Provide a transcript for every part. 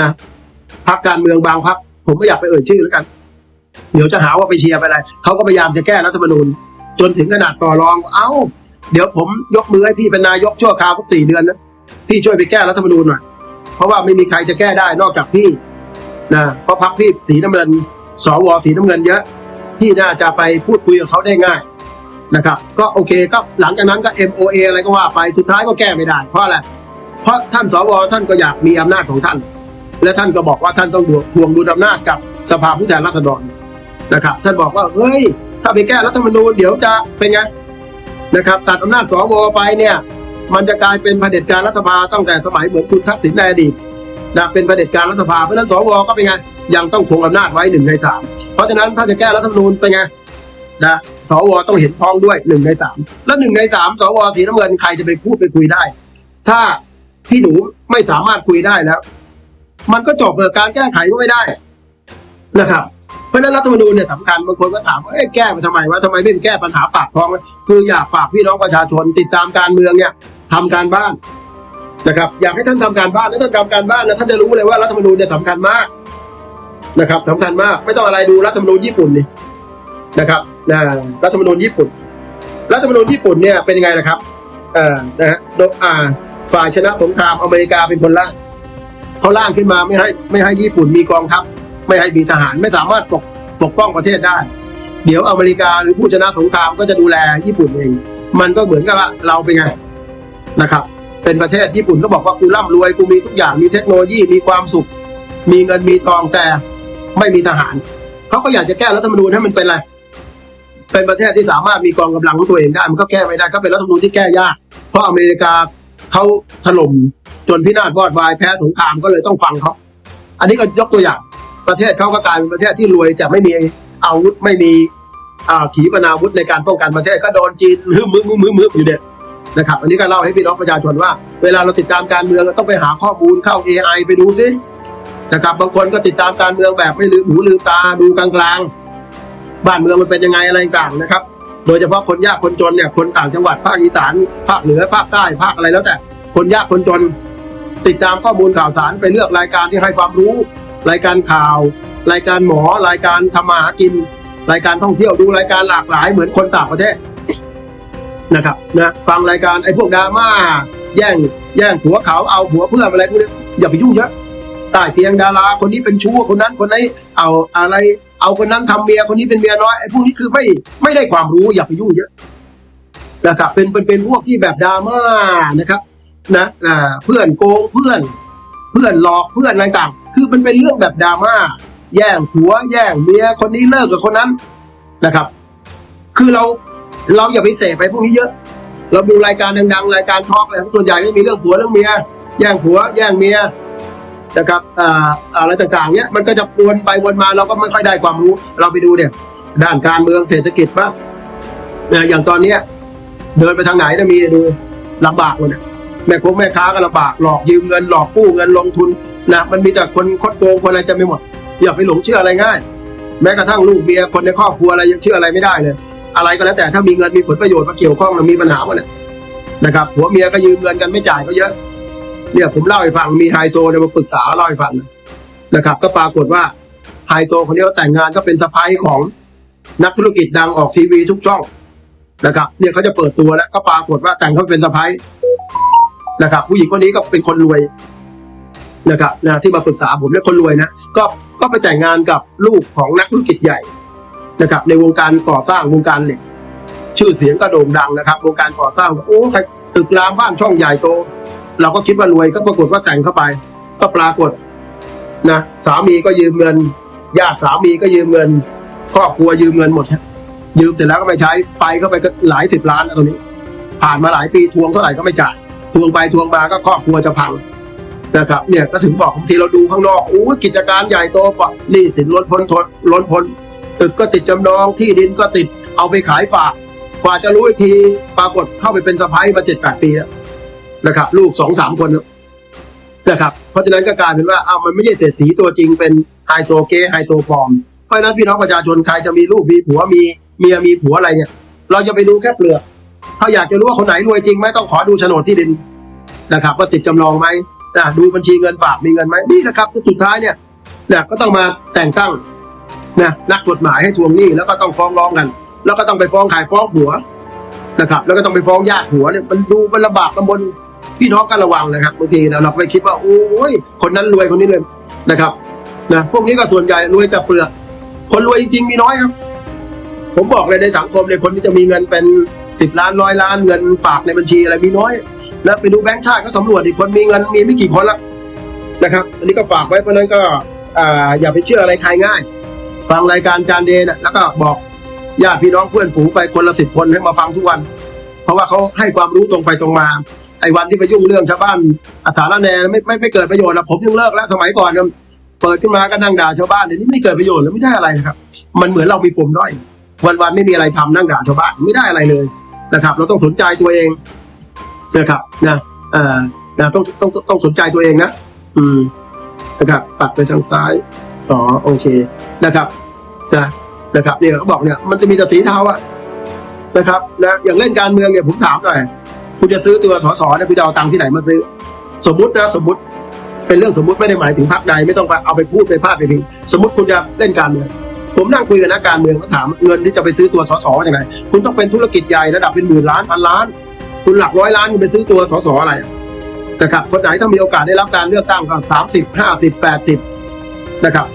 นะพักการเมืองบางพักผมไม่อยากไปเอ่ยชื่อแล้วกัน เดี๋ยวจะหาว่าไปเชียร์ไปอะไรเขาก็พยายามจะแก้รัฐธรรมนูญ จนถึงขนาดต่อรอง เอ้า เดี๋ยวผมยกมือให้พี่เป็นนายกชั่วคราวสักสี่เดือนนะพี่ช่วยไปแก้รัฐธรรมนูญหน่อยเพราะว่าไม่มีใครจะแก้ได้นอกจากพี่นะเพราะพักพี่สีน้ำเงินสวสีน้ำเงินเยอะพี่น่าจะไปพูดคุยกับเขาได้ง่ายนะครับ ก็โอเคก็หลังจากนั้นก็ MOA อะไรก็ว่าไปสุดท้ายก็แก้ไม่ได้ เพราะอะไรเพราะท่านสวท่านก็อยากมีอำนาจของท่าน และท่านก็บอกว่าท่านต้องทวงดุลอำนาจกับสภาผู้แทนราษฎรนะครับ ท่านบอกว่าเฮ้ย ถ้าไปแก้รัฐธรรมนูญเดี๋ยวจะเป็นไงนะครับ ตัดอำนาจสวไปเนี่ย มันจะกลายเป็นเผด็จการรัฐสภาตั้งแต่สมัยเหมือนคุณทักษิณในอดีตนะเป็นเผด็จการรัฐสภาเพราะฉะนั้นสวก็เป็นไงยังต้องคงอำนาจไว้หนึ่งในสามเพราะฉะนั้นถ้าจะแก้รัฐธรรมนูญเป็นไงนะสวต้องเห็นพ้องด้วยหนึ่งในสามแล้วหนึ่งในสามสวสีน้ำเงินใครจะไปพูดไปคุยได้ ถ้าพี่หนูไม่สามารถคุยได้แล้ว มันก็จบเลยการแก้ไขก็ไม่ได้นะครับ เพราะนั้นรัฐธรรมนูญเนี่ยสำคัญบางคนก็ถามว่าเอ๊ะแก้ไปทำไมวะทำไมไม่ไปแก้ปัญหาปากท้อง คืออยากฝากพี่น้องประชาชนติดตามการเมืองเนี่ยทำการบ้านนะครับ อยากให้ท่านทำการบ้านและท่านทำการบ้านนะท่านจะรู้เลยว่ารัฐธรรมนูญเนี่ยสำคัญมากนะครับสำคัญมากไม่ต้องอะไรดูรัฐธรรมนูญญี่ปุ่นนี่นะครับนะรัฐธรรมนูญญี่ปุ่น รัฐธรรมนูญญี่ปุ่นเนี่ยเป็นยังไงนะครับเอ่อนะฮะโดอ่าฝ่ายชนะสงครามอเมริกาเป็นคนร่าง เขาร่างขึ้นมาไม่ให้ไม่ให้ญี่ปุ่นมีกองทัพไม่ให้มีทหารไม่สามารถปกปกป้องประเทศได้ เดี๋ยวอเมริกาหรือผู้ชนะสงครามก็จะดูแลญี่ปุ่นเอง มันก็เหมือนกับเราเป็นไงนะครับ เป็นประเทศญี่ปุ่นก็บอกว่ากูร่ำรวยกูมีทุกอย่างมีเทคโนโลยีมีความสุข มีเงินมีทองแต่ไม่มีทหารเขาก็อยากจะแก้รัฐธรรมนูญให้มันเป็นอะไรเป็นประเทศที่สามารถมีกองกำลังของตัวเองได้มันก็แก้ไม่ได้ก็เป็นรัฐธรรมนูญที่แก้ยาก เพราะอเมริกาเขาถล่ม จนพินาศวอดวายแพ้สงครามก็เลยต้องฟังเขาอันนี้ก็ยกตัวอย่างประเทศเขาก็กลายเป็นประเทศที่รวยแต่ไม่มีอาวุธไม่มีขีปนาวุธในการป้องกันประเทศก็โดนจีนฮึมมึมมึมมึมมึมอยู่เนี่ยนะครับ อันนี้ก็เล่าให้พี่น้องประชาชนว่า เวลาเราติดตามการเมืองเราต้องไปหาข้อมูลเข้า AI ไปดูซินะครับบางคนก็ติดตามการเมืองแบบไม่ลืมหูลืมตาดูกลางๆ บ้านเมืองมันเป็นยังไงอะไรต่างๆนะครับ โดยเฉพาะคนยากคนจนเนี่ยคนต่างจังหวัดภาคอีสานภาคเหนือภาคใต้ภาคอะไรแล้วแต่คนยากคนจน ติดตามข้อมูลข่าวสารไปเลือกรายการที่ให้ความรู้ รายการข่าว รายการหมอ รายการทำมาหากิน รายการท่องเที่ยวดูรายการหลากหลายเหมือนคนต่างประเทศนะครับนะฟังรายการไอ้พวกดราม่าแย่งแย่งผัวเขาเอาผัวเพื่อนอะไรพวกนี้อย่าไปยุ่งเยอะใต้เตียงดาราคนนี้เป็นชู้คนนั้นคนนี้เอาอะไร เอาคนนั้นทำเมียคนนี้เป็นเมียน้อยไอ้พวกนี้คือไม่ไม่ได้ความรู้อย่าไปยุ่งเยอะนะครับเป็นเป็นเป็นพวกที่แบบดราม่านะครับ นะอ่าเพื่อนโกงเพื่อน เพื่อนหลอกเพื่อนอะไรต่าง คือมันเป็นเรื่องแบบดราม่าแย่งผัวแย่งเมียคนนี้เลิกกับคนนั้นนะครับ คือเราเราอย่าไปเสพไปพวกนี้เยอะ เราดูรายการดังๆรายการทอล์กอะไรส่วนใหญ่ก็มีเรื่องผัวเรื่องเมียแย่งผัวแย่งเมียนะครับอ่าอะไรต่างๆเนี้ยมันก็จะวนไปวนมาเราก็ไม่ค่อยได้ความรู้ เราไปดูเนี่ยด้านการเมืองเศรษฐกิจบ้างอย่างตอนเนี้ยเดินไปทางไหนนะมีดูลำบากหมดเนี่ย แม่คงแม่ค้าก็ลำบากหลอกยืมเงินหลอกกู้เงินลงทุนนะมันมีแต่คนคดโกงคนอะไรจะไม่หมด อย่าไปหลงเชื่ออะไรง่าย แม้กระทั่งลูกเมียคนในครอบครัวอะไรยังเชื่ออะไรไม่ได้เลย อะไรก็แล้วแต่ถ้ามีเงินมีผลประโยชน์มาเกี่ยวข้องมันมีปัญหาหมดเนี่ยนะครับผัวเมียก็ยืมเงินกันไม่จ่ายก็เยอะเนี่ยผมเล่าให้ฟังมีไฮโซเนี่ยมาปรึกษาเล่าให้ฟังนะครับ ก็ปรากฏว่าไฮโซคนนี้เขาแต่งงานก็เป็นสะพ้ายของนักธุรกิจดังออกทีวีทุกช่องนะครับเนี่ยเขาจะเปิดตัวแล้วก็ปรากฏว่าแต่งเขาเป็นสะพ้าย นะครับ ผู้หญิงคนนี้ก็เป็นคนรวยนะครับนะที่มาปรึกษาผมเนี่ยคนรวยนะก็ก็ไปแต่งงานกับลูกของนักธุรกิจใหญ่นะครับ ในวงการก่อสร้างวงการเหล็กชื่อเสียงก็โด่งดังนะครับ วงการก่อสร้างโอ้ใครตึกรามบ้านช่องใหญ่โต เราก็คิดว่ารวยก็ปรากฏว่าแต่งเข้าไป ก็ปรากฏนะสามีก็ยืมเงินญาติสามีก็ยืมเงินครอบครัวยืมเงินหมดยืมเสร็จแล้วก็ไม่ใช้ไปก็ไปก็หลายสิบล้านแล้วตรงนี้ ผ่านมาหลายปีทวงเท่าไหร่ก็ไม่จ่าย ทวงไปทวงมาก็ครอบครัวจะพังนะครับเนี่ยก็ถึงบอกบางทีเราดูข้างนอกโอ้กิจการใหญ่โตปะนี่สินล้นพ้นทนล้นพ้นตึกก็ติดจำนองที่ดินก็ติดเอาไปขายฝากกว่าจะรู้อีกทีปรากฏเข้าไปเป็นสะพ้ายมาเจ็ดแปดปีแล้วนะครับ ลูกสองสามคนนะครับเพราะฉะนั้นก็กลายเป็นว่าอ้าวมันไม่ใช่เศรษฐีตัวจริงเป็นไฮโซเก้ไฮโซปอม เพราะฉะนั้นพี่น้องประชาชนใครจะมีลูกมีผัวมีเมียมีผัวอะไรเนี่ย เราจะไปดูแค่เปลือก ถ้าอยากจะรู้ว่าคนไหนรวยจริงไหมต้องขอดูโฉนดที่ดินนะครับว่าติดจำนองไหมนะดูบัญชีเงินฝากมีเงินไหมนี่นะครับสุดท้ายเนี่ยนะก็ต้องมาแต่งตั้งนะนักกฎหมายให้ทวงหนี้แล้วก็ต้องฟ้องร้องกัน แล้วก็ต้องไปฟ้องขายฟ้องผัวนะครับแล้วก็ต้องไปฟ้องญาติผัวเนี่ยมันดูมันลำบากลำบนพี่น้องก็ระวังนะครับบางทีนะเราไปคิดว่าโอ้ยคนนั้นรวยคนนี้เลยนะครับนะพวกนี้ก็ส่วนใหญ่รวยแต่เปลือก คนรวยจริงๆมีน้อยครับ ผมบอกเลยในสังคมเนี่ยคนที่จะมีเงินเป็นสิบล้านร้อยล้านเงินฝากในบัญชีอะไรมีน้อย แล้วไปดูแบงค์ชาติก็สำรวจอีกคนมีเงินมีไม่กี่คนละนะครับ อันนี้ก็ฝากไว้เพราะนั้นก็ออย่าไปเชื่ออะไรใครง่าย ฟังรายการจานเดนแล้วก็บอกญาติพี่น้องเพื่อนฝูงไปคนละสิบคนให้มาฟังทุกวัน เพราะว่าเขาให้ความรู้ตรงไปตรงมา ไอ้วันที่ไปยุ่งเรื่องชาวบ้านอาสาละแนไม่ไม่ไม่เกิดประโยชน์แล้วผมยังเลิกแล้วสมัยก่อนเปิดขึ้นมาก็นั่งด่าชาวบ้านเดี๋ยวนี้ไม่เกิดประโยชน์แล้วไม่ได้อะไรครับ มันเหมือนเรามีปมด้อย วันๆไม่มีอะไรทำนั่งด่าชาวบ้านไม่ได้อะไรเลยนะครับ เราต้องสนใจตัวเองนะครับนะเอ่อนะต้องต้องต้องสนใจตัวเองนะ อืมนะครับปัดไปทางซ้ายอ๋อโอเคนะครับนะนะครับเนี่ยเขาบอกเนี่ยมันจะมีแต่สีเทาอะนะครับนะอย่างเล่นการเมืองเนี่ยผมถามหน่อยคุณจะซื้อตัวสสเนี่ยคุณจะเอาตังค์ที่ไหนมาซื้อ สมมตินะสมมติ เป็นเรื่องสมมติไม่ได้หมายถึงพรรคใดไม่ต้องไปเอาไปพูดไปพาดไปพิงสมมติคุณจะเล่นการเมือง ผมนั่งคุยกับนักการเมืองก็ถามเงินที่จะไปซื้อตัวสสมาจากไหนคุณต้องเป็นธุรกิจใหญ่ระดับเป็นหมื่นล้านพันล้าน คุณหลักร้อยล้านคุณไปซื้อตัวสสอะไรนะครับคนไหนถ้ามีโอกาสได้รับการเลือกตั้งก็สามสิบห้าสิบแปดสิบนะครับ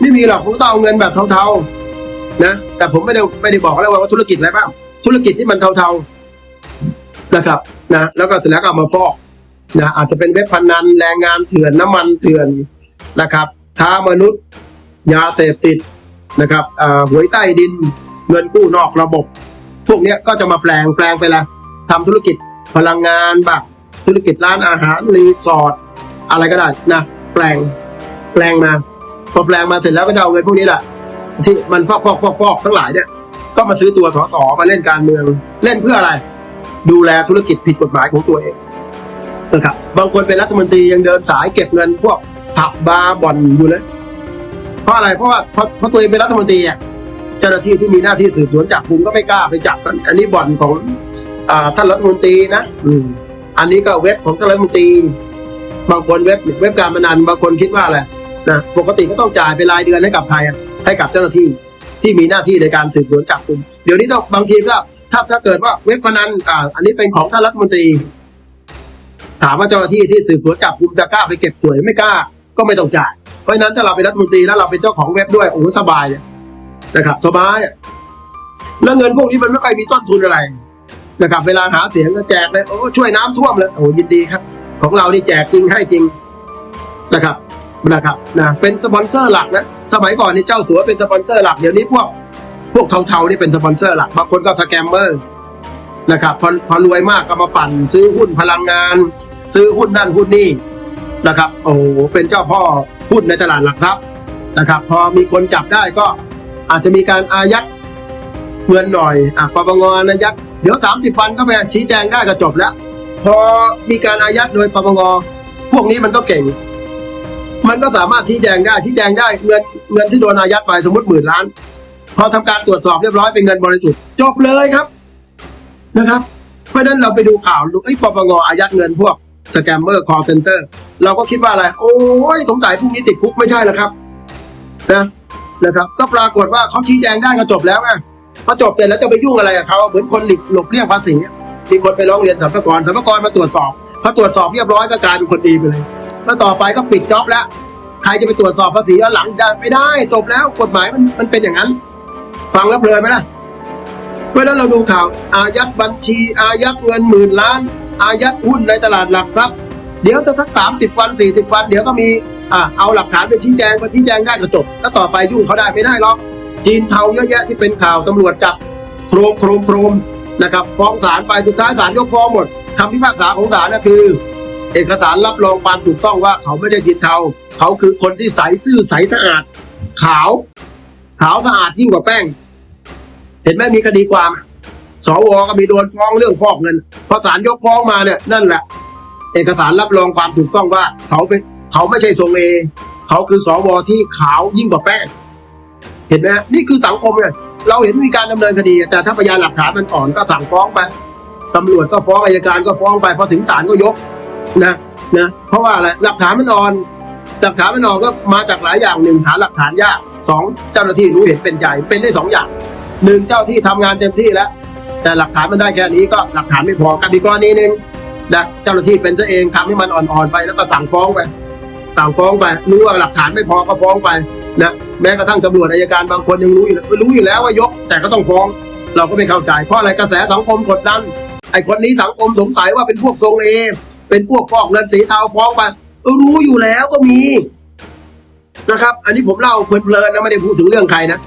ไม่มีหรอกผมต้องเอาเงินแบบเทาๆนะ แต่ผมไม่ได้ไม่ได้บอกแล้วว่าธุรกิจอะไรบ้างธุรกิจที่มันเทาๆนะครับนะแล้วก็เสร็จแล้วก็ามาฟอกนะอาจจะเป็นเว็บพนันแรงงานเถื่อนน้ำมันเถื่อนนะครับค้ามนุษย์ ยาเสพติด นะครับหวยใต้ดินเงินกู้นอกระบบ พวกนี้ก็จะมาแปลงแปลงไปละทำธุรกิจพลังงานบ้างธุรกิจร้านอาหารรีสอร์ทอะไรก็ได้นะแปลงแปลงมาพอแปลงมาเสร็จแล้วก็จะเอาเงินพวกนี้แหละที่มันฟอกฟอกฟอกฟอกทั้งหลายเนี่ยก็มาซื้อตัวสสมาเล่นการเมืองเล่นเพื่ออะไร ดูแลธุรกิจผิดกฎหมายของตัวเองนะครับบางคนเป็นรัฐมนตรียังเดินสายเก็บเงินพวกผับบาร์บ่อนอยู่เลย เพราะอะไรเพราะว่าเพราะเพราะตัวเองเป็นรัฐมนตรีอะเจ้าหน้าที่ที่มีหน้าที่สืบสวนจับกุมก็ไม่กล้าไปจับกันอันนี้บ่อนของอ่าท่านรัฐมนตรีนะอืมอันนี้ก็เว็บของท่านรัฐมนตรี บางคนเว็บเว็บการพนันบางคนคิดว่าอะไรนะปกติก็ต้องจ่ายเป็นรายเดือนให้กับใครอะให้กับเจ้าหน้าที่ที่มีหน้าที่ในการสืบสวนจับกุมเดี๋ยวนี้ต้องบางทีก็ถ้าถ้าเกิดว่าเว็บพนันอ่าอันนี้เป็นของท่านรัฐมนตรี ถามว่าเจ้าหน้าที่ที่สืบสวนจับกุมจะกล้าไปเก็บสวยไม่กล้า ก็ไม่ต้องจ่าย เพราะฉะนั้นถ้าเราเป็นรัฐมนตรีแล้วเราเป็นเจ้าของเว็บด้วยโอ้สบายเลยนะครับสบายอะแล้วเงินพวกนี้มันไม่ค่อยมีต้นทุนอะไรนะครับ เวลาหาเสียงก็แจกเลยโอ้ช่วยน้ำท่วมเลยโอ้ยินดีครับ ของเรานี่แจกจริงให้จริงนะครับนะครับนะเป็นสปอนเซอร์หลักนะสมัยก่อนนี่เจ้าสัวเป็นสปอนเซอร์หลักเดี๋ยวนี้พวกพวกเทาๆนี่เป็นสปอนเซอร์หลักบางคนก็สแกมเมอร์นะครับพอพอรวยมากก็มาปั่น ซื้อหุ้นพลังงาน ซื้อหุ้นนั่นหุ้นนี่ นะครับโอ้โหเป็นเจ้าพ่อหุ้นในตลาดหลักทรัพย์นะครับ พอมีคนจับได้ก็อาจจะมีการอายัดเงินหน่อยอะปปงอายัดเดี๋ยว 30 วันก็ไปชี้แจงได้ก็จบแล้ว พอมีการอายัดโดยปปงพวกนี้มันก็เก่ง มันก็สามารถชี้แจงได้ชี้แจงได้เงินเงินที่โดนอายัดไปสมมติหมื่นล้าน พอทำการตรวจสอบเรียบร้อยเป็นเงินบริสุทธิ์จบเลยครับนะครับ เพราะนั้นเราไปดูข่าวดูไอ้ปปงอายัดเงินพวก สแกมเมอร์คอร์เซนเตอร์เราก็คิดว่าอะไร โอ้ยสงสัยพวกนี้ติดคุกไม่ใช่แล้วครับนะนะครับ ก็ปรากฏว่าเขาชี้แจงได้ก็จบแล้วไงพอจบเสร็จแล้วจะไปยุ่งอะไรกับเขาเหมือนคนหลีกหลบเลี่ยงภาษีมีคนไปร้องเรียนสรรพากรสรรพากรมาตรวจสอบพอตรวจสอบเรียบร้อยก็กลายเป็นคนดีไปเลยแล้วต่อไปก็ปิดจ็อบแล้วใครจะไปตรวจสอบภาษีย้อนหลังได้ไม่ได้จบแล้วกฎหมายมันมันเป็นอย่างนั้น ฟังแล้วเพลินไหมล่ะเพราะนั้นเราดูข่าวอายัดบัญชีอายัดเงินหมื่นล้าน อายัดหุ้นในตลาดหลักทรัพย์เดี๋ยวจะสักสามสิบวันสี่สิบวัน เดี๋ยวก็มีอ่าเอาหลักฐานไปชี้แจงมาชี้แจงได้ก็จบแล้วต่อไปยุ่งเขาได้ไม่ได้หรอกจีนเทาเยอะแยะที่เป็นข่าวตำรวจจับโครมโครมโครมนะครับฟ้องศาลไปสุดท้ายศาลยกฟ้องหมดคำพิพากษาของศาลก็คือ เอกสารรับรองความถูกต้องว่าเขาไม่ใช่จีนเทา เขาคือคนที่ใสซื่อใสสะอาด ขาว ขาวสะอาดยิ่งกว่าแป้ง เห็นไหมมีคดีความ สวก็มีโดนฟ้องเรื่องฟอกเงินพอศาลยกฟ้องมาเนี่ยนั่นแหละ เอกสารรับรองความถูกต้องว่า เขาเป็นเขาไม่ใช่ทรงเอเขาคือสวที่ขาวยิ่งกว่าแป้งเห็นไหมนี่คือสังคมเนี่ยเราเห็นมีการดำเนินคดี แต่ถ้าพยานหลักฐานมันอ่อนก็สั่งฟ้องไปตำรวจก็ฟ้องอายการก็ฟ้องไปพอถึงศาลก็ยกนะนะเพราะว่าอะไรหลักฐานมันอ่อนหลักฐานมันอ่อนก็มาจากหลายอย่างหนึ่งหาหลักฐานยากสองเจ้าหน้าที่รู้เห็นเป็นใจเป็นได้สองอย่างหนึ่งเจ้าที่ทำงานเต็มที่แล้ว แต่หลักฐานมันได้แค่นี้ก็หลักฐานไม่พอกันอีกกรณีหนึ่งนะเจ้าหน้าที่เป็นซะเองทำให้มันอ่อนๆไปแล้วก็สั่งฟ้องไปสั่งฟ้องไปรู้ว่าหลักฐานไม่พอก็ฟ้องไปนะแม้กระทั่งตำรวจอายการบางคนยังรู้อยู่เลยรู้อยู่แล้วว่ายก แต่ก็ต้องฟ้อง เราก็ไม่เข้าใจ เพราะอะไรกระแสสังคมกดดันไอ้คนนี้สังคมสงสัยว่าเป็นพวกทรงเอเป็นพวกฟอกเงินสีเทาฟ้องไปรู้อยู่แล้วก็มีนะครับ อันนี้ผมเล่าเพลินๆนะไม่ได้พูดถึงเรื่องใครนะ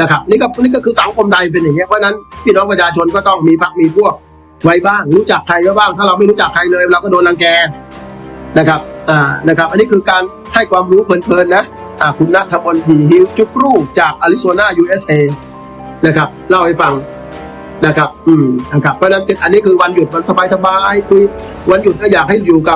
นะครับนี่ก็นี่ก็คือสังคมไทยเป็นอย่างเงี้ยเพราะนั้นพี่น้องประชาชนก็ต้องมีพักมีพวกไว้บ้าง รู้จักใครไว้บ้าง ถ้าเราไม่รู้จักใครเลย เราก็โดนรังแกนะครับอ่านะครับ อันนี้คือการให้ความรู้เพลินๆนะอ่าคุณณธมนดีฮิวจุกรูจากอาริโซนา USA นะครับเล่าให้ฟังนะครับ อืมนะครับเพราะฉะนั้นอันนี้คือวันหยุดวันสบายๆคุยวันหยุดก็อยากให้อยู่กับ